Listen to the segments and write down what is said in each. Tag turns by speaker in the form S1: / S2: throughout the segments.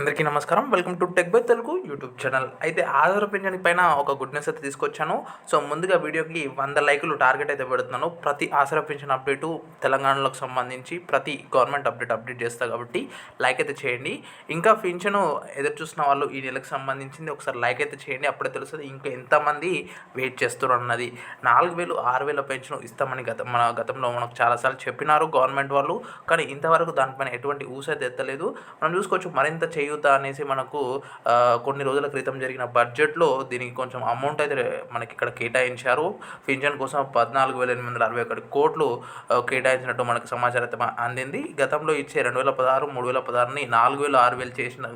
S1: అందరికీ నమస్కారం. Welcome to tech by Telugu YouTube channel. అయితే ఆధార పింఛన్ పైన ఒక గుడ్ న్యూస్ అయితే తీసుకొచ్చాను. సో ముందుగా వీడియోకి వంద లైకులు టార్గెట్ అయితే పెడుతున్నాను. ప్రతి ఆసర పింఛన్ అప్డేటు తెలంగాణలోకి సంబంధించి ప్రతి గవర్నమెంట్ అప్డేట్ అప్డేట్ చేస్తా కాబట్టి లైక్ అయితే చేయండి. ఇంకా పింఛను ఎదురు చూసిన వాళ్ళు ఈ నెలకు సంబంధించింది ఒకసారి లైక్ అయితే చేయండి. అప్పుడే తెలుస్తుంది ఇంకా ఎంతమంది వెయిట్ చేస్తున్నారు అన్నది నాలుగు వేలు ఆరు వేల పెన్షన్ ఇస్తామని గత మన గతంలో మనకు చాలాసార్లు చెప్పినారు గవర్నమెంట్ వాళ్ళు. కానీ ఇంతవరకు దానిపైన ఎటువంటి ఊస అయితే ఎత్తలేదు. మనం చూసుకోవచ్చు మరింత చేయూత అనేసి మనకు కొన్ని రోజుల క్రితం జరిగిన బడ్జెట్లో దీనికి కొంచెం అమౌంట్ అయితే మనకి ఇక్కడ కేటాయించారు. పింఛన్ కోసం పద్నాలుగు వేల ఎనిమిది వందల అరవై ఒకటి కోట్లు కేటాయించినట్టు మనకు సమాచారం అయితే అందింది. గతంలో ఇచ్చే రెండు వేల పదహారు మూడు వేల పదహారుని నాలుగు వేలు ఆరు వేలు చేసిన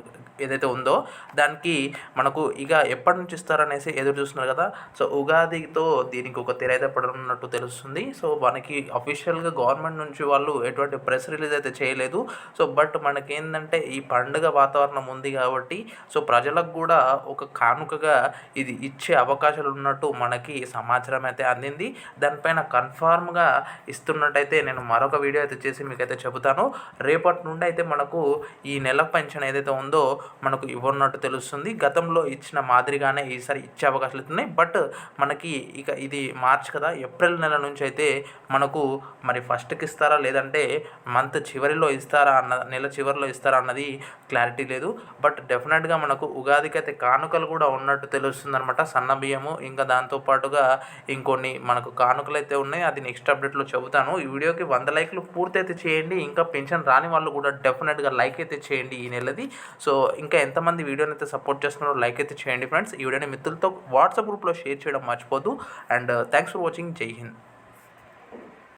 S1: ఏదైతే ఉందో దానికి మనకు ఇక ఎప్పటి నుంచి ఇస్తారనేసి ఎదురు చూస్తున్నారు కదా. సో ఉగాదితో దీనికి ఒక తెర అయితే పడనున్నట్టు తెలుస్తుంది. సో మనకి అఫీషియల్గా గవర్నమెంట్ నుంచి వాళ్ళు ఎటువంటి ప్రెస్ రిలీజ్ అయితే చేయలేదు. సో బట్ మనకేంటంటే ఈ పండుగ వాతావరణం ఉంది కాబట్టి సో ప్రజలకు కూడా ఒక కానుకగా ఇది ఇచ్చే అవకాశాలు ఉన్నట్టు మనకి సమాచారం అయితే అందింది. దానిపైన కన్ఫామ్గా ఇస్తున్నట్టయితే నేను మరొక వీడియో అయితే చేసి మీకైతే చెబుతాను. రేపటి నుండి అయితే మనకు ఈ నెల పెన్షన్ ఏదైతే ఉందో మనకు ఇవ్వనున్నట్టు తెలుస్తుంది. గతంలో ఇచ్చిన మాదిరిగానే ఈసారి ఇచ్చే అవకాశాలు ఉన్నాయి బట్ మనకి ఇక ఇది మార్చ్ కదా ఏప్రిల్ నెల నుంచి అయితే మనకు మరి ఫస్ట్కి ఇస్తారా లేదంటే మంత్ చివరిలో ఇస్తారా అన్న నెల చివరిలో ఇస్తారా అన్నది క్లారిటీ లేదు. బట్ డెఫినెట్గా మనకు ఉగాదికి అయితే కానుకలు కూడా ఉన్నట్టు తెలుస్తుంది అనమాట సన్న బియ్యము ఇంకా దాంతోపాటుగా ఇంకొన్ని మనకు కానుకలు అయితే ఉన్నాయి. అది నెక్స్ట్ అప్డేట్లో చెబుతాను. ఈ వీడియోకి వంద లైక్లు పూర్తి అయితే చేయండి. ఇంకా పెన్షన్ రాని వాళ్ళు కూడా డెఫినెట్గా లైక్ అయితే చేయండి ఈ నెలది. సో ఇంకా ఎంతమంది వీడియోని అయితే సపోర్ట్ చేస్తున్నారో లైక్ అయితే చేయండి ఫ్రెండ్స్. ఈ వీడియోని మిత్రులతో వాట్సాప్ గ్రూప్లో షేర్ చేయడం మర్చిపోద్దు అండ్ థ్యాంక్స్ ఫర్ వాచింగ్ జై హింద్.